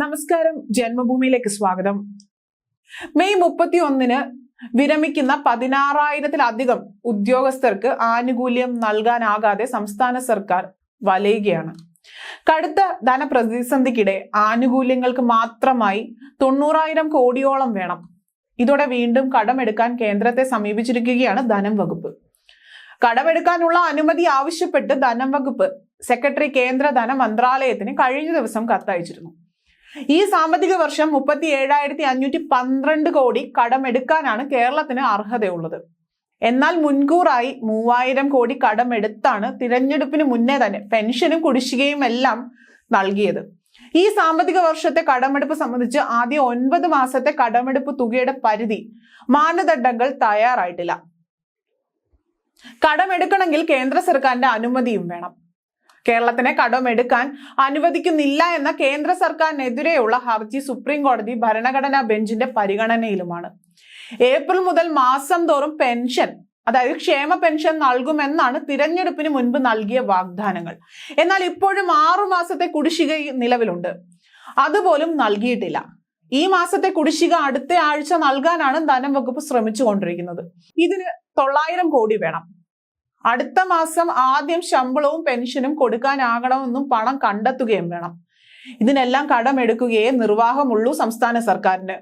നമസ്കാരം. ജന്മഭൂമിയിലേക്ക് സ്വാഗതം. മെയ് മുപ്പത്തി ഒന്നിന് വിരമിക്കുന്ന പതിനാറായിരത്തിലധികം ഉദ്യോഗസ്ഥർക്ക് ആനുകൂല്യം നൽകാനാകാതെ സംസ്ഥാന സർക്കാർ വലയുകയാണ്. കടുത്ത ധനപ്രതിസന്ധിക്കിടെ ആനുകൂല്യങ്ങൾക്ക് മാത്രമായി തൊണ്ണൂറായിരം കോടിയോളം വേണം. ഇതോടെ വീണ്ടും കടമെടുക്കാൻ കേന്ദ്രത്തെ സമീപിച്ചിരിക്കുകയാണ് ധനം വകുപ്പ്. കടമെടുക്കാനുള്ള അനുമതി ആവശ്യപ്പെട്ട് ധനം വകുപ്പ് സെക്രട്ടറി കേന്ദ്ര ധന മന്ത്രാലയത്തിന് കഴിഞ്ഞ ദിവസം കത്തയച്ചിരുന്നു. ഈ സാമ്പത്തിക വർഷം മുപ്പത്തി ഏഴായിരത്തി അഞ്ഞൂറ്റി പന്ത്രണ്ട് കോടി കടമെടുക്കാനാണ് കേരളത്തിന് അർഹതയുള്ളത്. എന്നാൽ മുൻകൂറായി മൂവായിരം കോടി കടമെടുത്താണ് തിരഞ്ഞെടുപ്പിന് മുന്നേ തന്നെ പെൻഷനും കുടിശ്ശികയും എല്ലാം നൽകിയത്. ഈ സാമ്പത്തിക വർഷത്തെ കടമെടുപ്പ് സംബന്ധിച്ച് ആദ്യ ഒൻപത് മാസത്തെ കടമെടുപ്പ് തുകയുടെ പരിധി മാനദണ്ഡങ്ങൾ തയ്യാറായിട്ടില്ല. കടമെടുക്കണമെങ്കിൽ കേന്ദ്ര സർക്കാരിന്റെ അനുമതിയും വേണം. കേരളത്തിനെ കടമെടുക്കാൻ അനുവദിക്കുന്നില്ല എന്ന കേന്ദ്ര സർക്കാരിനെതിരെയുള്ള ഹർജി സുപ്രീം കോടതി ഭരണഘടനാ ബെഞ്ചിന്റെ പരിഗണനയിലുമാണ്. ഏപ്രിൽ മുതൽ മാസം തോറും പെൻഷൻ അതായത് ക്ഷേമ പെൻഷൻ നൽകുമെന്നാണ് തിരഞ്ഞെടുപ്പിന് മുൻപ് നൽകിയ വാഗ്ദാനങ്ങൾ. എന്നാൽ ഇപ്പോഴും ആറു മാസത്തെ കുടിശ്ശിക നിലവിലുണ്ട്. അതുപോലും നൽകിയിട്ടില്ല. ഈ മാസത്തെ കുടിശ്ശിക അടുത്ത ആഴ്ച നൽകാനാണ് ധനം വകുപ്പ് ശ്രമിച്ചുകൊണ്ടിരിക്കുന്നത്. ഇതിന് തൊള്ളായിരം കോടി വേണം. അടുത്ത മാസം ആദ്യം ശമ്പളവും പെൻഷനും കൊടുക്കാനാകണമെന്നും പണം കണ്ടെത്തുകയും വേണം. ഇതിനെല്ലാം കടമെടുക്കുകയേ നിർവാഹമുള്ളൂ സംസ്ഥാന സർക്കാരിന്.